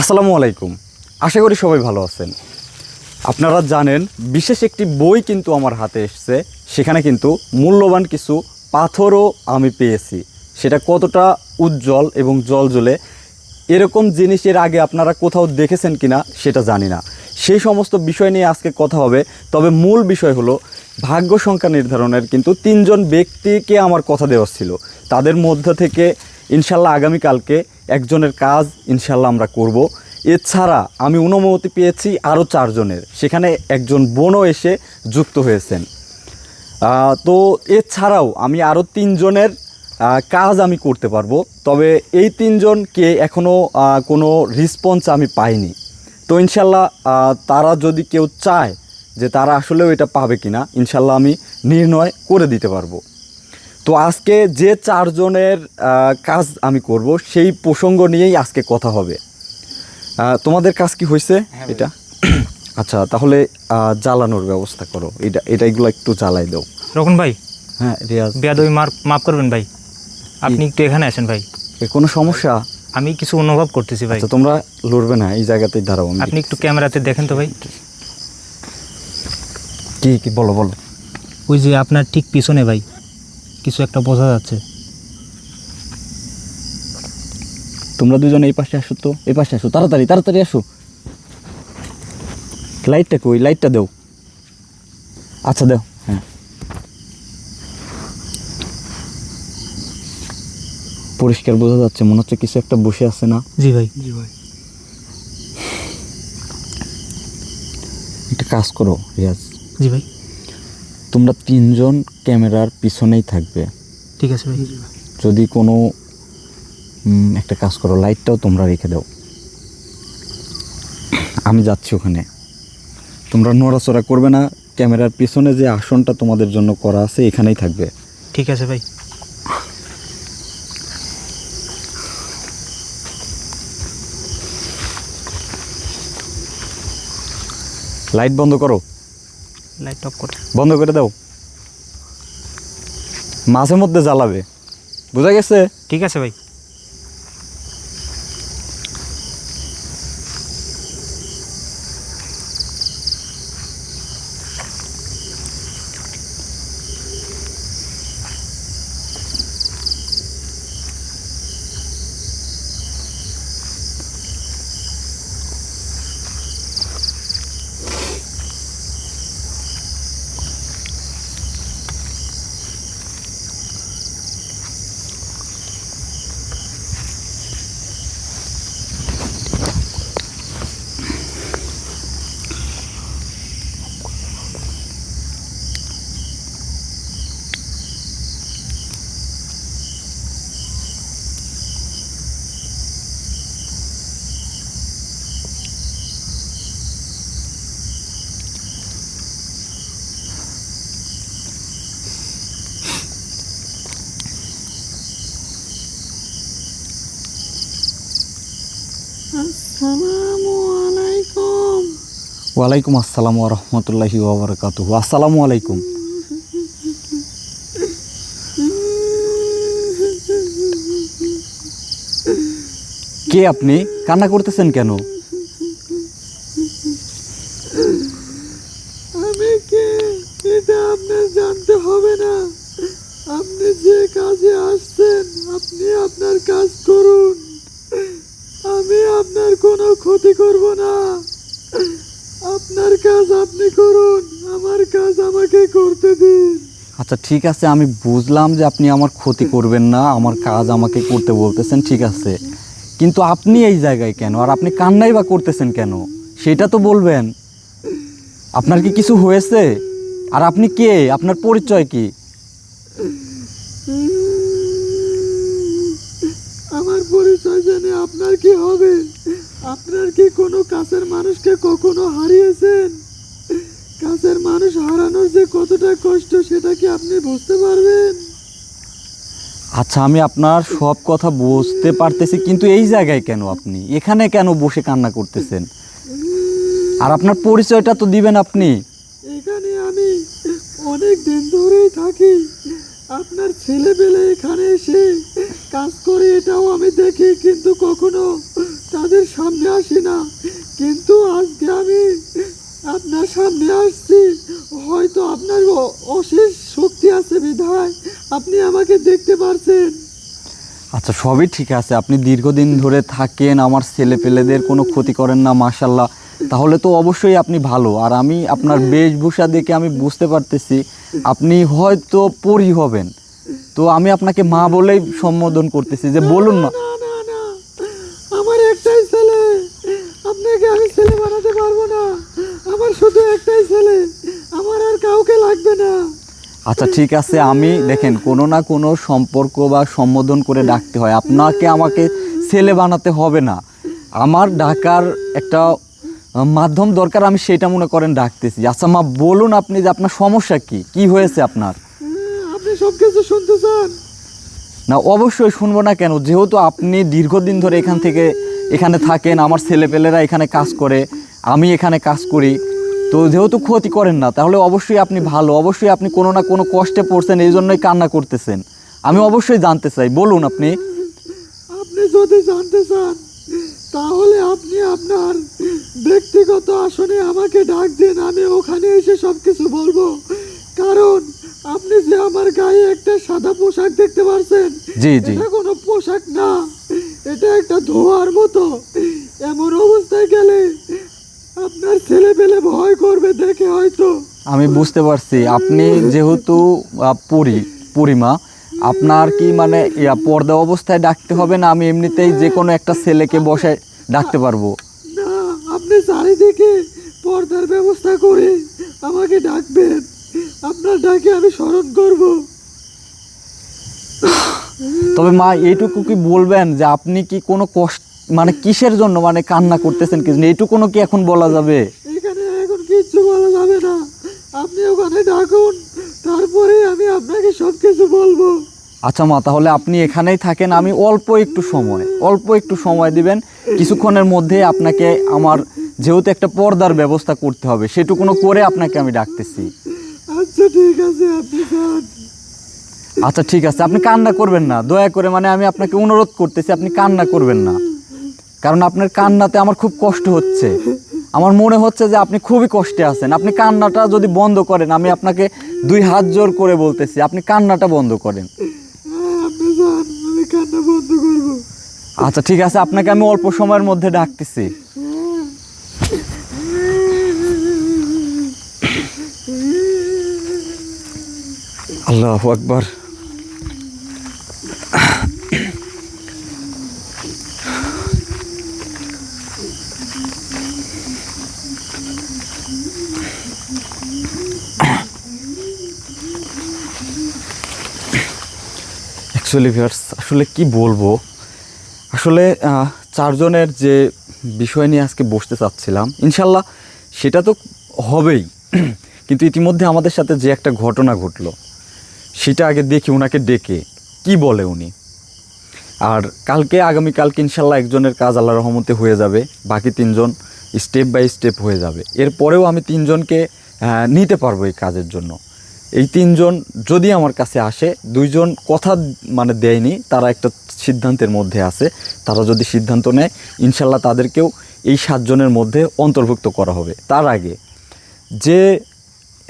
আসসালামু আলাইকুম। আশা করি সবাই ভালো আছেন। আপনারা জানেন, বিশেষ একটি বই কিন্তু আমার হাতে এসছে। সেখানে কিন্তু মূল্যবান কিছু পাথরও আমি পেয়েছি। সেটা কতটা উজ্জ্বল এবং জলজলে এরকম জিনিস এর আগে আপনারা কোথাও দেখেছেন কিনা সেটা জানি না। সেই সমস্ত বিষয় নিয়ে আজকে কথা হবে। তবে মূল বিষয় হলো, ভাগ্য সংখ্যা নির্ধারণের কিন্তু তিনজন ব্যক্তিকে আমার কথা দেওয়া ছিল। তাদের মধ্য থেকে ইনশাল্লাহ আগামীকালকে একজনের কাজ ইনশাল্লাহ আমরা করব। এছাড়া আমি অনুমতি পেয়েছি আরও চারজনের। সেখানে একজন বোনও এসে যুক্ত হয়েছেন। তো এছাড়াও আমি আরও তিনজনের কাজ আমি করতে পারব। তবে এই তিনজনকে এখনও কোনো রেসপন্স আমি পাইনি। তো ইনশাল্লাহ তারা যদি কেউ চায় যে তারা আসলেও এটা পাবে কিনা, ইনশাল্লাহ আমি নির্ণয় করে দিতে পারব। তো আজকে যে চারজনের কাজ আমি করব সেই প্রসঙ্গ নিয়েই আজকে কথা হবে। তোমাদের কাজ কি হয়েছে এটা? আচ্ছা তাহলে জ্বালানোর ব্যবস্থা করো। এটা এটা এগুলো একটু জ্বালাই দাও। রকন ভাই হ্যাঁ রিয়াজ। বেয়াদবি মার মাফ করবেন ভাই। আপনি একটু এখানে আসেন ভাই। এ কোনো সমস্যা? আমি কিছু অনুভব করতেছি ভাই। আচ্ছা তোমরা লড়বে না এই জায়গাতেই দাঁড়াও আপনি একটু ক্যামেরাতে দেখেন তো ভাই। কি কি বলো বলো। ওই যে আপনার ঠিক পিছনে ভাই। কিছু একটা বোঝা যাচ্ছে। তোমরা দুজন এই পাশে আসো তো এই পাশে আসো তাড়াতাড়ি তাড়াতাড়ি আসো। লাইটটা কই? লাইটটা দাও। আচ্ছা দাও হ্যাঁ। পরিষ্কার বোঝা যাচ্ছে মনে হচ্ছে কিছু একটা বসে আছে না। জি ভাই। জি ভাই। একটা কাজ করো রিয়াজ। জি ভাই। তোমরা তিনজন ক্যামেরার পিছনেই থাকবে। ঠিক আছে ভাই। যদি কোনো একটা কাজ করো লাইটটাও তোমরা রেখে দাও। আমি যাচ্ছি ওখানে। তোমরা নড়াচড়া করবে না ক্যামেরার পিছনে যে আসনটা তোমাদের জন্য করা আছে এখানেই থাকবে। ঠিক আছে ভাই। লাইট বন্ধ করো। লাইট অফ করে বন্ধ করে দাও। মাঝে মধ্যে জ্বালাবে। বোঝা গেছে? ঠিক আছে ভাই। আসসালামু আলাইকুম। ওয়ালাইকুম আসসালাম রহমতুল্লাহি ওবরাকাতু আসসালামু আলাইকুম। কে আপনি? কান্না করতেছেন কেন? আমি কে? এটা আপনার জানতে হবে না। আপনি যে কাজে আসছেন আপনি আপনার কাজ করুন। আপনার কোনো ক্ষতি করব না। আপনার কাজ আপনি করুন, আমার কাজ আমাকে করতে দিন। আচ্ছা ঠিক আছে, আমি বুঝলাম যে আপনি আমার ক্ষতি করবেন না, আমার কাজ আমাকে করতে বলতেছেন, ঠিক আছে। কিন্তু আপনি এই জায়গায় কেন? আর আপনি কান্নাই বা করতেছেন কেন? সেটা তো বলবেন। আপনার কি কিছু হয়েছে? আর আপনি কে? আপনার পরিচয় কি আমার পরিচয় জেনে আপনার কি হবে। আপনার কি কোনো কাছের মানুষকে কখনো হারিয়েছেন? কাছের মানুষ হারানোর যে কতটা কষ্ট সেটা কি আপনি বুঝতে পারবেন? আচ্ছা আমি আপনার সব কথা বুঝতে পারতেছি কিন্তু এই জায়গায় কেন আপনি? এখানে কেন বসে কান্না করতেছেন? আর আপনার পরিচয়টা তো দিবেন আপনি। এখানে আমি অনেক দিন ধরেই থাকি। আপনার ছেলেবেলে এখানে এসে কাজ করে এটাও আমি দেখি কিন্তু কখনো তাদের সামনে আসি না। কিন্তু আজকে আমি আপনার সামনে আসছি। হয়তো আপনার অশেষ শক্তি আছে বিধায় আপনি আমাকে দেখতে পারছেন। আচ্ছা সবই ঠিক আছে। আপনি দীর্ঘদিন ধরে থাকেন আমার ছেলে পেলেদের কোনো ক্ষতি করেন না মাশাল্লাহ তাহলে তো অবশ্যই আপনি ভালো। আর আমি আপনার বেশভূষা দেখে আমি বুঝতে পারতেছি আপনি হয়তো পরি হবেন। তো আমি আপনাকে মা বলেই সম্বোধন করতেছি যে বলুন না। আমার একটাই ছেলে। আপনাকে আমি ছেলে বানাতে পারব না। আমার শুধু একটাই ছেলে। আমার আর কাউকে লাগবে না। আচ্ছা ঠিক আছে আমি দেখেন কোনো না কোনো সম্পর্ক বা সম্বোধন করে ডাকতে হয়। আপনাকে আমাকে ছেলে বানাতে হবে না। আমার ডাকার একটা মাধ্যম দরকার আমি সেটা মনে করেন ডাকতেছি। আচ্ছা মা বলুন আপনি যে আপনার সমস্যা কি? কি হয়েছে আপনার? আপনি সব কিছু শুনতে চান? না অবশ্যই শুনব না কেন? যেহেতু আপনি দীর্ঘদিন ধরে এখান থেকে এখানে থাকেন আমার ছেলেপেলেরা এখানে কাজ করে আমি এখানে কাজ করি তো যেহেতু ক্ষতি করেন না তাহলে অবশ্যই আপনি ভালো অবশ্যই আপনি কোনো না কোনো কষ্টে পড়ছেন এই জন্যই কান্না করতেছেন। আমি অবশ্যই জানতে চাই বলুন আপনি। আপনি যদি জানতে চান তাহলে আপনি আপনার ব্যক্তিগত আসনে আমাকে ডাক দিন আমি ওখানে এসে সব কিছু বলব। কারণ আপনি যে আমার গায়ে একটা সাদা পোশাক দেখতে পারছেন জি জি। এটা কোনো পোশাক না এটা একটা ধোয়ার মতো। এমন অবস্থায় গেলে আপনার ছেলে পেলে ভয় করবে দেখে হয়তো। আমি বুঝতে পারছি আপনি যেহেতু পরি পরিমা আপনার কি মানে পর্দা অবস্থায় ডাকতে হবে না আমি এমনিতেই যে কোনো একটা ছেলেকে বসে ডাকতে পারব? না আপনি চারিদিকে পর্দার ব্যবস্থা করে আমাকে ডাকবেন। আপনার ডাকে আমি স্মরণ করব। তবে মা এইটুকু কি বলবেন যে আপনি কি কোনো কষ্ট মানে কিসের জন্য মানে কান্না করতেছেন কি জন্য? এইটুকুনো কি এখন বলা যাবে? এখানে এখন কিচ্ছু বলা যাবে না। আপনি ওখানে ডাকুন তারপরে আমি আপনাকে সব কিছু বলব। আচ্ছা মা তাহলে আপনি এখানেই থাকেন আমি অল্প একটু সময় অল্প একটু সময় দিবেন। কিছুক্ষণের মধ্যে আপনাকে আমার যেহেতু একটা পর্দার ব্যবস্থা করতে হবে সেটুকুনো করে আপনাকে আমি ডাকতেছি। আচ্ছা ঠিক আছে আপনি যান আচ্ছা ঠিক আছে আপনি কান্না করবেন না। দয়া করে মানে আমি আপনাকে অনুরোধ করতেছি আপনি কান্না করবেন না। কারণ আপনার কান্নাতে আমার খুব কষ্ট হচ্ছে। আমার মনে হচ্ছে যে আপনি খুবই কষ্টে আছেন। আপনি কান্নাটা যদি বন্ধ করেন আমি আপনাকে দুই হাত জোর করে বলতেছি আপনি কান্নাটা বন্ধ করেন। আচ্ছা ঠিক আছে আপনাকে আমি অল্প সময়ের মধ্যে ডাকতেছি। আল্লাহ আকবার। অ্যাকচুয়ালি ভিউয়ার্স আসলে কি বলব? আসলে চারজনের যে বিষয় নিয়ে আজকে বসতে চাচ্ছিলাম ইনশাল্লাহ সেটা তো হবেই। কিন্তু ইতিমধ্যে আমাদের সাথে যে একটা ঘটনা ঘটলো সেটা আগে দেখি ওনাকে ডেকে কি বলে উনি। আর কালকে, আগামীকালকে ইনশাল্লাহ একজনের কাজ আল্লাহ রহমতে হয়ে যাবে, বাকি তিনজন স্টেপ বাই স্টেপ হয়ে যাবে। এরপরেও আমি তিনজনকে নিতে পারব এই কাজের জন্য। এই তিনজন যদি আমার কাছে আসে, দুইজন কথা মানে দেয়নি, তারা একটা সিদ্ধান্তের মধ্যে আছে। তারা যদি সিদ্ধান্ত নেয়, ইনশাল্লাহ তাদেরকেও এই সাতজনের মধ্যে অন্তর্ভুক্ত করা হবে। তার আগে যে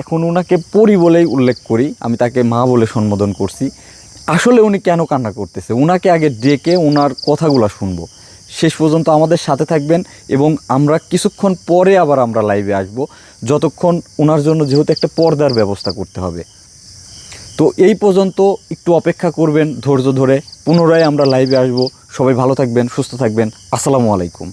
এখন ওনাকে পরি বলেই উল্লেখ করি, আমি তাকে মা বলে সম্বোধন করছি। আসলে উনি কেন কান্না করতেছে? ওনাকে আগে ডেকে ওনার কথাগুলো শুনব। শেষ পর্যন্ত আমাদের সাথে থাকবেন এবং আমরা কিছুক্ষণ পরে আবার আমরা লাইভে আসব। যতক্ষণ ওনার জন্য যেহেতু একটা পর্দার ব্যবস্থা করতে হবে। তো এই পর্যন্ত একটু অপেক্ষা করবেন ধৈর্য ধরে। পুনরায় আমরা লাইভে আসব। সবাই ভালো থাকবেন, সুস্থ থাকবেন। আসসালামু আলাইকুম।